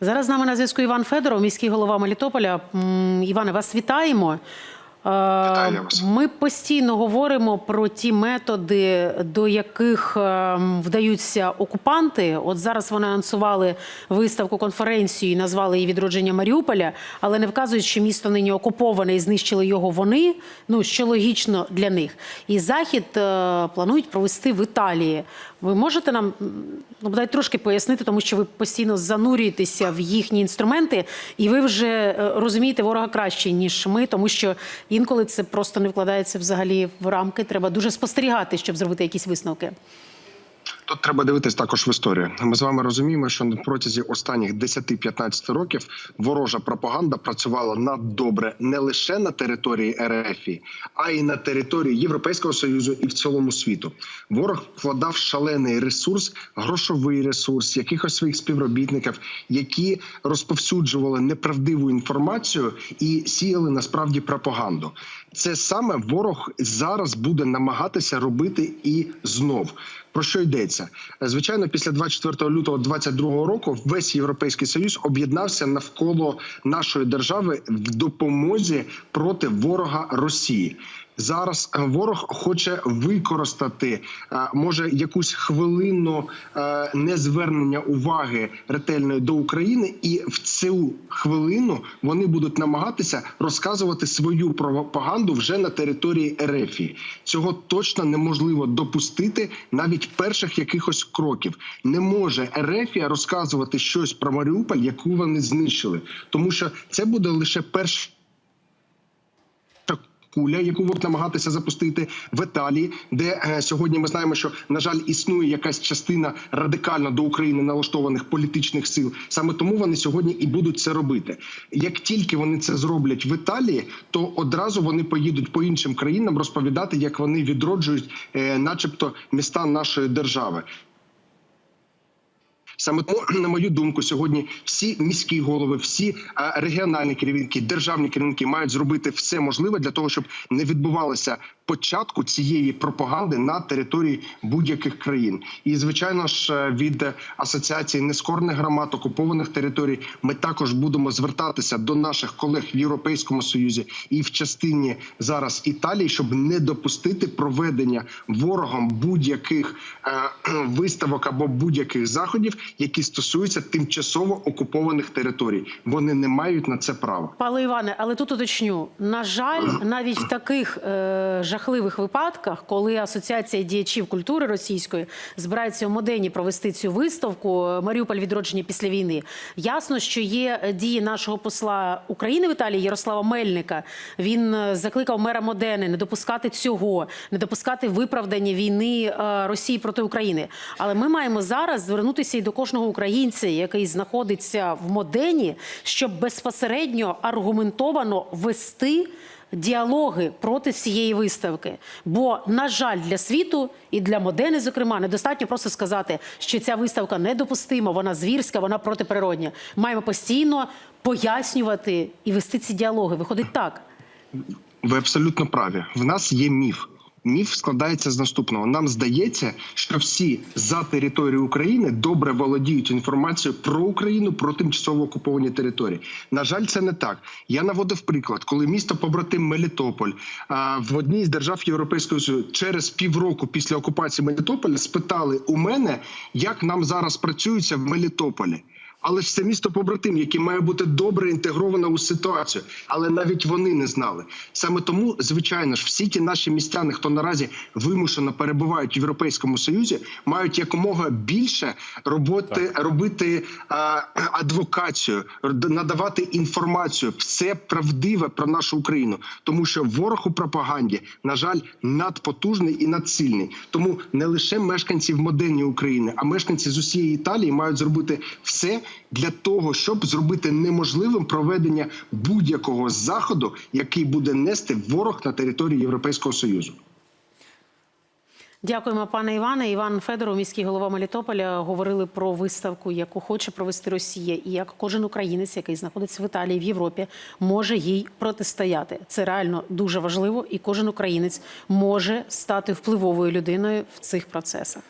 Зараз з нами на зв'язку Іван Федоров, міський голова Мелітополя. Іване, вас вітаємо. Е, Вітаю вас. Ми постійно говоримо про ті методи, до яких е, вдаються окупанти. От зараз вони анонсували виставку конференцію і назвали її відродження Маріуполя, але не вказують, що місто нині окуповане і знищили його вони. Ну що логічно для них. І захід е, планують провести в Італії. Ви можете нам ну, бодай трошки пояснити, тому що ви постійно занурюєтеся в їхні інструменти, і ви вже е, розумієте ворога краще ніж ми, тому що інколи це просто не вкладається взагалі в рамки. Треба дуже спостерігати, щоб зробити якісь висновки. Тут треба дивитись також в історію. Ми з вами розуміємо, що на протязі останніх 10-15 років ворожа пропаганда працювала наддобре не лише на території РФ, а й на території Європейського союзу і в цілому світу. Ворог вкладав шалений ресурс, грошовий ресурс, якихось своїх співробітників, які розповсюджували неправдиву інформацію і сіяли насправді пропаганду. Це саме ворог зараз буде намагатися робити і знов. Про що йдеться? Звичайно, після 24 лютого 2022 року весь європейський союз об'єднався навколо нашої держави в допомозі проти ворога Росії. Зараз е, ворог хоче використати е, може якусь хвилинну е, незвернення уваги ретельної до України, і в цю хвилину вони будуть намагатися розказувати свою пропаганду вже на території РФ. Цього точно неможливо допустити навіть перших якихось кроків. Не може РФ розказувати щось про Маріуполь, яку вони знищили, тому що це буде лише перший куля, яку будуть намагатися запустити в Італії, де е, сьогодні ми знаємо, що на жаль існує якась частина радикально до України налаштованих політичних сил. Саме тому вони сьогодні і будуть це робити. Як тільки вони це зроблять в Італії, то одразу вони поїдуть по іншим країнам розповідати, як вони відроджують, е, начебто, міста нашої держави. Саме тому, на мою думку, сьогодні всі міські голови, всі е, регіональні керівники, державні керівники мають зробити все можливе для того, щоб не відбувалося початку цієї пропаганди на території будь-яких країн. І звичайно ж, е, від асоціації нескорних громад окупованих територій ми також будемо звертатися до наших колег в Європейському Союзі і в частині зараз Італії, щоб не допустити проведення ворогом будь-яких е, виставок або будь-яких заходів, які стосуються тимчасово окупованих територій. Вони не мають на це права. Пане Іване, але тут уточню: на жаль, навіть в таких е, жахливих випадках, коли асоціація діячів культури російської збирається в Модені провести цю виставку е, Маріуполь відродження після війни. Ясно, що є е, дії нашого посла України в Італії Ярослава Мельника. Він е, закликав мера Модени не допускати цього, не допускати виправдання війни Росії проти України. Але ми маємо зараз звернутися і до кожного українця, який знаходиться в Модені, щоб безпосередньо аргументовано вести діалоги проти цієї виставки. Бо, на жаль, для світу і для Модени, зокрема, недостатньо просто сказати, що ця виставка недопустима, вона звірська, вона протиприродня. Маємо постійно пояснювати і вести ці діалоги. Виходить так. Ви абсолютно праві. В нас є міф. Міф складається з наступного. Нам здається, що всі за територію України добре володіють інформацією про Україну про тимчасово окуповані території. На жаль, це не так. Я наводив приклад, коли місто побратим Мелітополь в одній з держав Європейського Союзу через півроку після окупації Мелітополя спитали у мене, як нам зараз працюється в Мелітополі. Але ж це місто побратим, яке має бути добре інтегровано у ситуацію, але навіть вони не знали. Саме тому, звичайно ж, всі ті наші містяни, хто наразі вимушено перебувають в Європейському Союзі, мають якомога більше роботи робити а, адвокацію, надавати інформацію, все правдиве про нашу Україну, тому що ворог у пропаганді, на жаль, надпотужний і надсильний. Тому не лише мешканці в модерні України, а мешканці з усієї Італії мають зробити все для того, щоб зробити неможливим проведення будь-якого заходу, який буде нести ворог на території Європейського союзу. Дякуємо, пане Іване. Іван Федоров, міський голова Мелітополя, говорили про виставку, яку хоче провести Росія, і як кожен українець, який знаходиться в Італії в Європі, може їй протистояти. Це реально дуже важливо, і кожен українець може стати впливовою людиною в цих процесах.